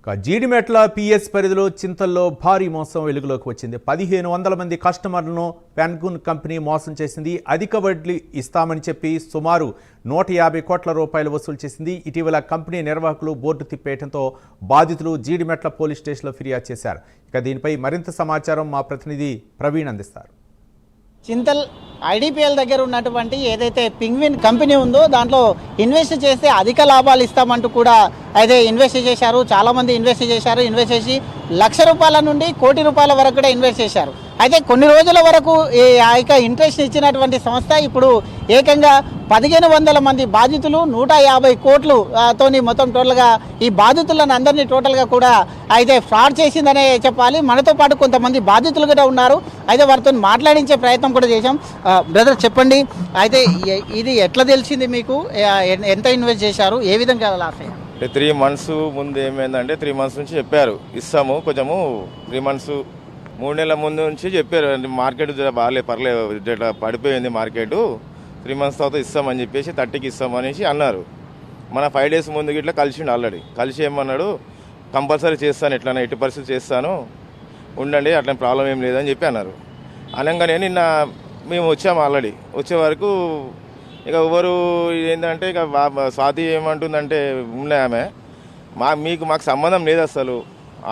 ఇక జీడిమెట్ల పిఎస్ పరిధిలో చింతల్లో భారీ మోసం వెలుగులోకి వచ్చింది. పదిహేను వందల మంది కస్టమర్లను పెన్గున్ కంపెనీ మోసం చేసింది. అధిక వడ్డీ ఇస్తామని చెప్పి సుమారు నూట యాభై కోట్ల రూపాయలు వసూలు చేసింది. ఇటీవల కంపెనీ నిర్వాహకులు బోర్డు తిప్పేయడంతో బాధితులు జీడిమెట్ల పోలీస్ స్టేషన్లో ఫిర్యాదు చేశారు. ఇక దీనిపై మరింత సమాచారం మా ప్రతినిధి ప్రవీణ్ అందిస్తారు. చింతల్ ఐడిపిఎల్ దగ్గర ఉన్నటువంటి ఏదైతే పింగ్విన్ కంపెనీ ఉందో దాంట్లో ఇన్వెస్ట్ చేస్తే అధిక లాభాలు ఇస్తామంటూ కూడా అయితే ఇన్వెస్ట్ చేశారు. చాలామంది ఇన్వెస్ట్ చేశారు. ఇన్వెస్ట్ చేసి లక్ష రూపాయల నుండి కోటి రూపాయల వరకు కూడా ఇన్వెస్ట్ చేశారు. అయితే కొన్ని రోజుల వరకు ఈ ఆ యొక్క ఇంట్రెస్ట్ ఇచ్చినటువంటి సంస్థ ఇప్పుడు ఏకంగా పదిహేను వందల మంది బాధితులు నూట యాభై కోట్లు తోని మొత్తం టోటల్గా ఈ బాధితులను అందరినీ టోటల్గా కూడా అయితే ఫ్రాడ్ చేసిందనే చెప్పాలి. మనతో పాటు కొంతమంది బాధితులు కూడా ఉన్నారు. అయితే వారితో మాట్లాడించే ప్రయత్నం కూడా చేశాం. బ్రదర్ చెప్పండి. అయితే ఇది ఎట్లా తెలిసింది మీకు? ఎంత ఇన్వెస్ట్ చేశారు? ఏ విధంగా లాస్ అయ్యారు త్రీ మంత్స్ ముందు ఏమైందంటే త్రీ మంత్స్ నుంచి చెప్పారు. ఇస్తాము కొంచెము త్రీ మంత్స్ మూడు నెలల ముందు నుంచి చెప్పారు మార్కెట్ జర బాగాలే పర్లేదు పడిపోయింది మార్కెట్ త్రీ మంత్స్ తర్వాత ఇస్తామని చెప్పేసి థర్టీకి ఇస్తామనేసి అన్నారు. మన ఫైవ్ డేస్ ముందు ఇట్లా కలిసిండు ఆల్రెడీ. కలిసి ఏమన్నాడు కంపల్సరీ చేస్తాను ఎట్లన్నా ఎట్టి పరిస్థితి చేస్తాను ఉండండి అట్లా ప్రాబ్లం ఏం లేదని చెప్పి అన్నారు. అనగానే నిన్న మేము వచ్చాము ఆల్రెడీ. వచ్చే వరకు ఇక ఎవరు ఏంటంటే ఇక స్వాతి ఏమంటుందంటే ఉన్నాయి ఆమె. మా మీకు మాకు సంబంధం లేదు అసలు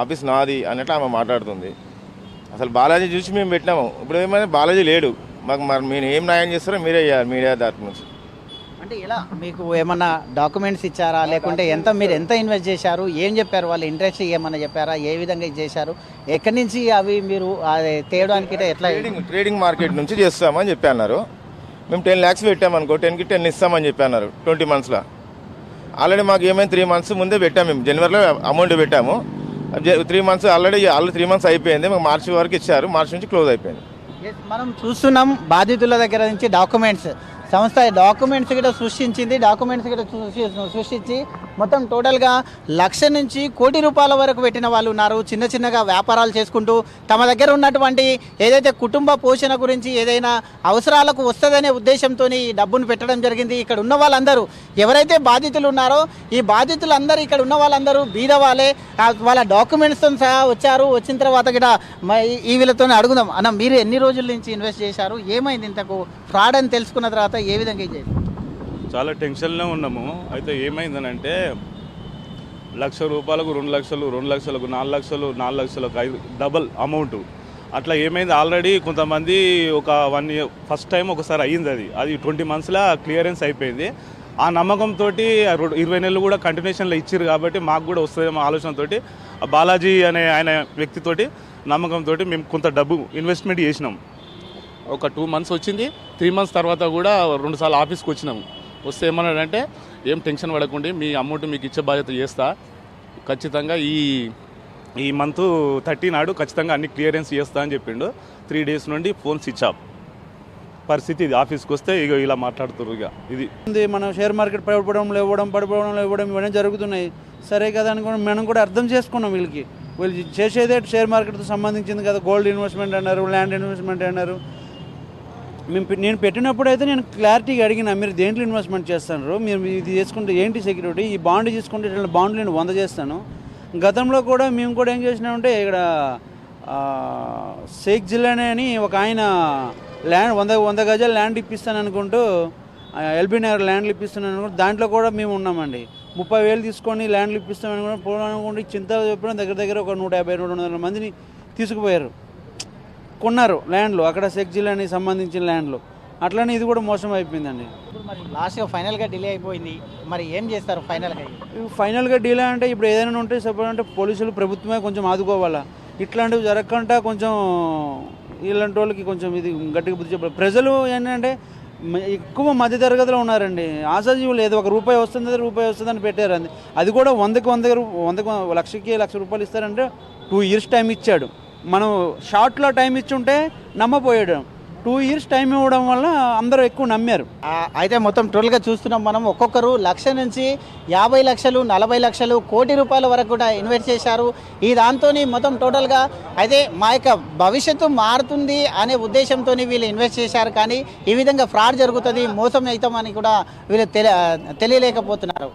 ఆఫీస్ నాది అన్నట్లు ఆమె మాట్లాడుతుంది. అసలు బాలాజీ చూసి మేము పెట్టినాము. ఇప్పుడు ఏమైనా బాలాజీ లేడు. మాకు మరి మీరు ఏం న్యాయం చేస్తారో మీరే చేయాలి మీడియా దాటి నుంచి అంటే ఎలా? మీకు ఏమన్నా డాక్యుమెంట్స్ ఇచ్చారా? లేకుంటే ఎంత మీరు ఎంత ఇన్వెస్ట్ చేశారు? ఏం చెప్పారు? వాళ్ళు ఇంట్రెస్ట్ ఏమన్నా చెప్పారా? ఏ విధంగా చేశారు? ఎక్కడి నుంచి అవి మీరు అది తేయడానికి ఎట్లా ట్రేడింగ్ ట్రేడింగ్ మార్కెట్ నుంచి చేస్తామని చెప్పి అన్నారు. మేము టెన్ ల్యాక్స్ పెట్టామనుకో టెన్కి టెన్ ఇస్తామని చెప్పి అన్నారు ట్వంటీ మంత్స్లో ఆల్రెడీ మాకు ఏమైంది? త్రీ మంత్స్ ముందే పెట్టాము మేము. జనవరిలో అమౌంట్ పెట్టాము. Three months already already three months అయిపోయింది. మాకు మార్చి వరకు ఇచ్చారు. మార్చి నుంచి క్లోజ్ అయిపోయింది. మనం చూస్తున్నాం బాధితుల దగ్గర నుంచి డాక్యుమెంట్స్ సంస్థ డాక్యుమెంట్స్ కూడా సృష్టించింది. డాక్యుమెంట్స్ కూడా సృష్టి- సృష్టించి మొత్తం టోటల్గా లక్ష నుంచి కోటి రూపాయల వరకు పెట్టిన వాళ్ళు ఉన్నారు. చిన్న చిన్నగా వ్యాపారాలు చేసుకుంటూ తమ దగ్గర ఉన్నటువంటి ఏదైతే కుటుంబ పోషణ గురించి ఏదైనా అవసరాలకు వస్తుందనే ఉద్దేశంతో ఈ డబ్బును పెట్టడం జరిగింది. ఇక్కడ ఉన్న వాళ్ళందరూ ఎవరైతే బాధితులు ఉన్నారో ఈ బాధితులందరూ ఇక్కడ ఉన్న వాళ్ళందరూ బీద వాళ్ళే. వాళ్ళ డాక్యుమెంట్స్తో సహా వచ్చారు. వచ్చిన తర్వాత కూడా ఈ- ఈ వీళ్ళతో అడుగుదాం. అన్న మీరు ఎన్ని రోజుల నుంచి ఇన్వెస్ట్ చేశారు? ఏమైంది ఇంతకు? ఫ్రాడ్ అని తెలుసుకున్న తర్వాత ఏ విధంగా ఇది చాలా టెన్షన్లో ఉన్నాము. అయితే ఏమైందనంటే లక్ష రూపాయలకు రెండు లక్షలు రెండు లక్షలకు నాలుగు లక్షలు నాలుగు లక్షలకు ఐదు డబల్ అమౌంట్. అట్లా ఏమైంది? ఆల్రెడీ కొంతమంది ఒక వన్ ఇయర్ ఫస్ట్ టైం ఒకసారి అయ్యింది అది. అది ట్వంటీ మంత్స్లో క్లియరెన్స్ అయిపోయింది. ఆ నమ్మకంతో ఇరవై నెలలు కూడా కంటిన్యూషన్లో ఇచ్చారు కాబట్టి మాకు కూడా వస్తుందేమో ఆలోచనతో బాలాజీ అనే ఆయన వ్యక్తితోటి నమ్మకంతో మేము కొంత డబ్బు ఇన్వెస్ట్మెంట్ చేసినాం. ఒక టూ మంత్స్ వచ్చింది. త్రీ మంత్స్ తర్వాత కూడా రెండుసార్లు ఆఫీస్కి వచ్చినాము. వస్తే ఏమన్నాడంటే ఏం టెన్షన్ పడకండి మీ అమౌంట్ మీకు ఇచ్చే బాధ్యత చేస్తా. ఖచ్చితంగా ఈ ఈ మంత్ థర్టీ నాడు ఖచ్చితంగా అన్ని క్లియరెన్స్ చేస్తా అని చెప్పిండు. త్రీ డేస్ నుండి ఫోన్ స్విచ్ ఆఫ్. పరిస్థితి ఇది. ఆఫీస్కి వస్తే ఇక ఇలా మాట్లాడుతున్నారు ఇక ఇది. ఉంది. మనం షేర్ మార్కెట్ పడిపోవడం ఇవ్వడం పడిపోవడం ఇవ్వడం ఇవన్నీ జరుగుతున్నాయి. సరే కదా అని మనం కూడా అర్థం చేసుకున్నాం వీళ్ళకి. వీళ్ళు చేసేదే షేర్ మార్కెట్తో సంబంధించింది కదా. గోల్డ్ ఇన్వెస్ట్మెంట్ అన్నారు ల్యాండ్ ఇన్వెస్ట్మెంట్ అన్నారు. మేము పె- నేను పెట్టినప్పుడు అయితే నేను క్లారిటీగా అడిగిన మీరు దేంట్లో ఇన్వెస్ట్మెంట్ చేస్తున్నారు మీరు ఇది చేసుకుంటే ఏంటి సెక్యూరిటీ ఈ బాండ్ తీసుకుంటే ఇట్లా బాండ్లు నేను వంద చేస్తాను. గతంలో కూడా మేము కూడా ఏం చేసినామంటే ఇక్కడ షేక్ జిల్లానే అని ఒక ఆయన ల్యాండ్ వంద వంద గజాలు ల్యాండ్ ఇప్పిస్తాను అనుకుంటూ ఎల్బీ నగర్ ల్యాండ్లు ఇప్పిస్తున్నాను అనుకుంటూ దాంట్లో కూడా మేము ఉన్నామండి. ముప్పై వేలు తీసుకొని ల్యాండ్లు ఇప్పిస్తాం అనుకుంటే పోవాలనుకుంటే చింత చెప్పడం దగ్గర దగ్గర ఒక నూట యాభై రెండు వందల మందిని తీసుకుపోయారు. కొన్నారు ల్యాండ్లు. అక్కడ షేక్ జిల్లాని సంబంధించిన ల్యాండ్లు. అట్లనే ఇది కూడా మోసం అయిపోయిందండి. ఇప్పుడు మరి లాస్ట్గా ఫైనల్గా డిలే అయిపోయింది. మరి ఏం చేస్తారు ఫైనల్గా ఇవి ఫైనల్గా డీల్ అంటే ఇప్పుడు ఏదైనా ఉంటే సపోజ్ అంటే పోలీసులు ప్రభుత్వమే కొంచెం ఆదుకోవాలా. ఇట్లాంటివి జరగకుండా కొంచెం ఇలాంటి వాళ్ళకి కొంచెం ఇది గట్టిగా బుద్ధి చెప్పాలి. ప్రజలు ఏంటంటే ఎక్కువ మధ్య తరగతిలో ఉన్నారండి. ఆశాజీవులు ఏదో ఒక రూపాయి వస్తుంది రూపాయి వస్తుందని పెట్టారు. అంది అది కూడా వందకి వంద వందకి లక్షకి లక్ష రూపాయలు ఇస్తారంటే టూ ఇయర్స్ టైం ఇచ్చాడు. మనం షార్ట్లో టైం ఇచ్చుంటే నమ్మపోయాడు టూ ఇయర్స్ టైం ఇవ్వడం వల్ల అందరూ ఎక్కువ నమ్మారు. అయితే మొత్తం టోటల్గా చూస్తున్నాం మనం. ఒక్కొక్కరు లక్ష నుంచి యాభై లక్షలు నలభై లక్షలు కోటి రూపాయల వరకు కూడా ఇన్వెస్ట్ చేశారు. ఈ దాంతో మొత్తం టోటల్గా అయితే మా యొక్క భవిష్యత్తు మారుతుంది అనే ఉద్దేశంతో వీళ్ళు ఇన్వెస్ట్ చేశారు. కానీ ఈ విధంగా ఫ్రాడ్ జరుగుతుంది మోసం అవుతామని కూడా వీళ్ళు తెలియలేకపోతున్నారు.